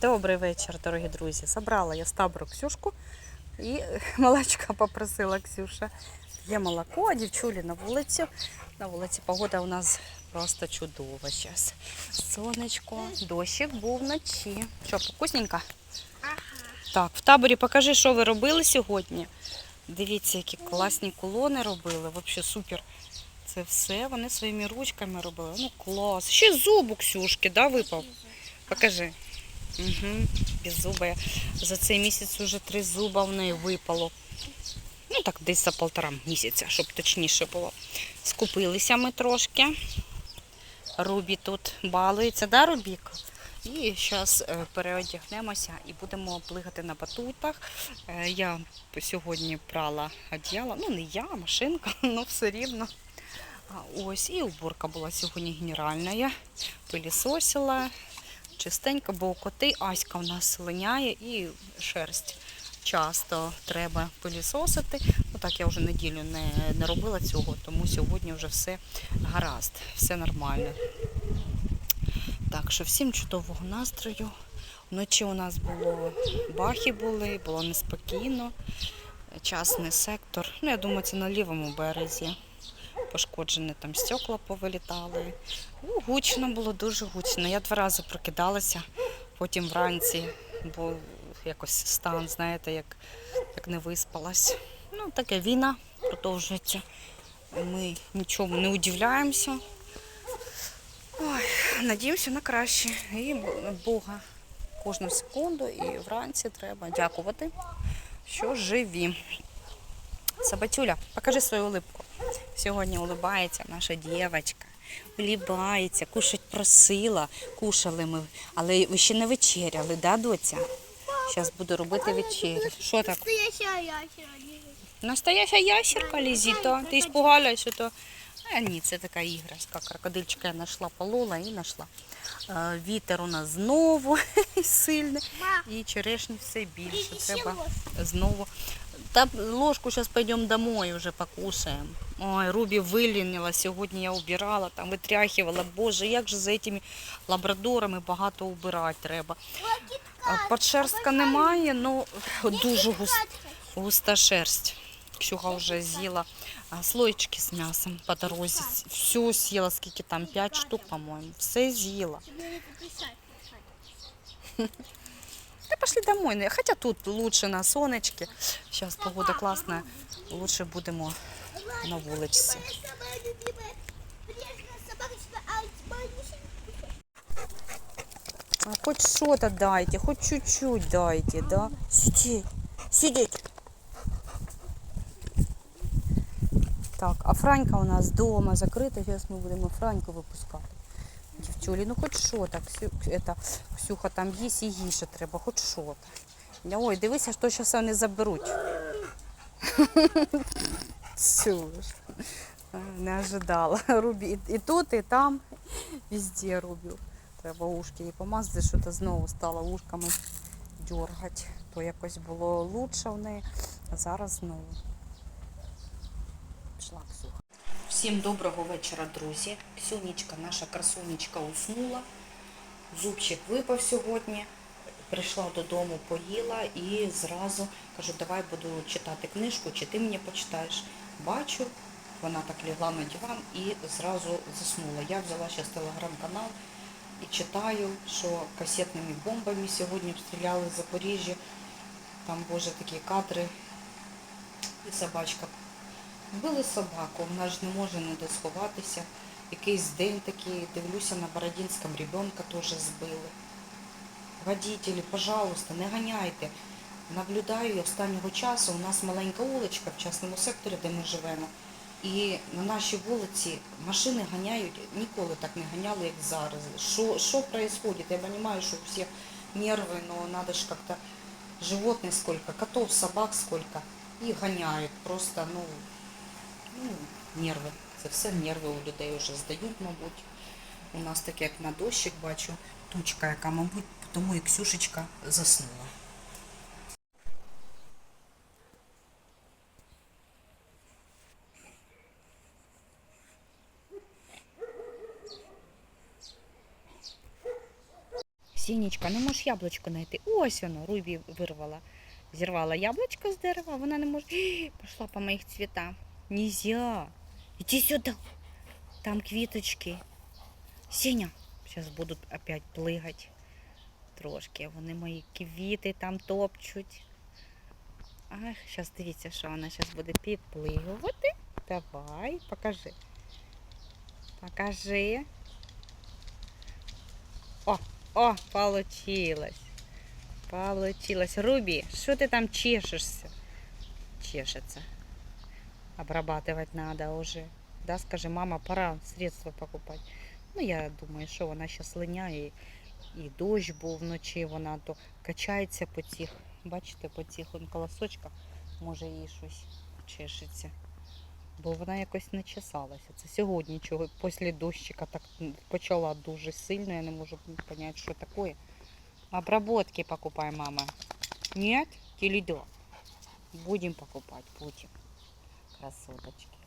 Добрий вечір, дорогі друзі. Забрала я з табору Ксюшку і молочка попросила Ксюша. Є молоко, а дівчулі на вулицю. На вулиці погода у нас просто чудова зараз. Сонечко, дощик був вночі. Що, вкусненько? Так, в таборі покажи, що ви робили сьогодні. Дивіться, які класні колони робили. Взагалі супер. Це все вони своїми ручками робили. Ну клас. Ще зуб у Ксюшки, да, випав? Покажи. Угу, беззубая. За цей місяць вже три зуба в неї випало. Ну так, десь за полтора місяця, щоб точніше було. Скупилися ми трошки. Рубі тут балується, да, Рубік? І зараз переодягнемося і будемо плигати на батутах. Е, Я сьогодні прала одіяло, ну не я, машинка, але все рівно. Ось і уборка була сьогодні генеральна. Пилісосила, чистенько, бо коти Аська у нас линяє і шерсть. Часто треба пилісосити. Ну так я вже неділю не, не робила цього, тому сьогодні вже все гаразд, все нормально. Так що всім чудового настрою. Вночі у нас було бахи були, було неспокійно. Частний сектор. Ну, я думаю, це на лівому березі. Пошкоджені там стекла повилітали. Ну, гучно було, дуже гучно. Я два рази прокидалася, потім вранці, бо якось стан, знаєте, як, як не виспалась. Ну, таке війна продовжується. Ми нічому не удивляємося. Ой, надіємося на краще. І Бога кожну секунду і вранці треба дякувати, що живі. Сабатюля, покажи свою улыбку. Сьогодні улыбається наша дівчинка. Улыбається, кушать просила. Кушали ми, але ви ще не вечеряли, да, доця? Зараз буду робити вечерю. Що так? Настоящая ящера. Настояща ящерка, Лізіто. Ти испугалась, що то. А ні, це така іграшка. Крокодильчика я знайшла, полола і знайшла. Вітер у нас знову сильний. І черешні все більше. Треба знову. Та ложку зараз пойдемо домой вже покушаємо. Ой, Рубі вилінила, сьогодні я убирала, там витряхувала. Боже, як же за цими лабрадорами багато убирати треба. Подшерстка немає, ну дуже густа, густа шерсть. Ксюха вже з'їла слоєчки з м'ясом по дорозі. Все з'їла, скільки там, 5 штук, по-моєму. Все з'їла. Да пошли домой. Ну, Хотя тут лучше на сонечке. Сейчас погода классная. Лучше будемо на Альцбайнишин. А хоть что-то дайте, хоть чуть-чуть дайте, да? Сидеть, сидеть. Так, а Франька у нас дома закрита. Зараз ми будемо Франьку випускати. Дівчулі, ну хоч що так, это, Ксюха там їсть і їше треба, хоч що так. Ой, дивися, що зараз вони заберуть. А, не ожидала. Рубі і, і тут, і там, везде Рубі. Треба ушки їй помазати, що то знову стало ушками дергати. То якось було лучше в неї, а зараз знову. Пішла Ксюха. Всім доброго вечора, друзі. Ксюнічка, наша красунечка уснула. Зубчик випав сьогодні. Прийшла додому, поїла і зразу кажу, давай буду читати книжку, чи ти мені почитаєш. Бачу, вона так лягла на диван і зразу заснула. Я взяла зараз телеграм-канал і читаю, що касетними бомбами сьогодні обстріляли Запоріжжя. Там, боже, такі кадри. І собачка. Вбили собаку, вона ж не може ніде сховатися. Якийсь день такий, дивлюся, на Бородінському ребенка теж збили. Водителі, пожалуйста, не ганяйте. Наблюдаю я останнього часу, у нас маленька вуличка в частному секторі, де ми живемо. І на нашій вулиці машини ганяють, ніколи так не ганяли, як зараз. Що, що происходит? Я розумію, що у всіх нерви, але треба ж як-то животних сколько, котов, собак сколько. І ганяють. Просто, ну, ну, нерви. Це все нерви у людей вже здають, мабуть. У нас таке, як на дощик, бачу, тучка, яка, мабуть, тому і Ксюшечка заснула. Сінічка, не можеш яблучко знайти. Ось воно, Рубі вирвала. Зірвала яблучко з дерева, вона не може. Ій, Пішла по моїх цвітам. Нельзя. Іди сюди. Там квіточки. Сіня. Зараз будуть опять плигати. Трошки. Вони мої квіти там топчуть. Ах, зараз дивіться, що вона зараз буде підплигувати. Давай, покажи. Покажи. О, получилось. Получилось. Руби, что ты там чешешься? Чешется. Обрабатывать надо уже. Да, скажи, мама, пора средства покупать. Ну, я думаю, що вона зараз линяє. І дощ був вночі, вона то качається по цих, бачите, по он колосочках, може їй щось чешеться. Бо вона якось не чесалася. Це сьогодні чого після дощика так почала дуже сильно, я не можу зрозуміти, що таке. Обработки покупай, мама. Нет? Да? Будем покупать потім. Красоточки.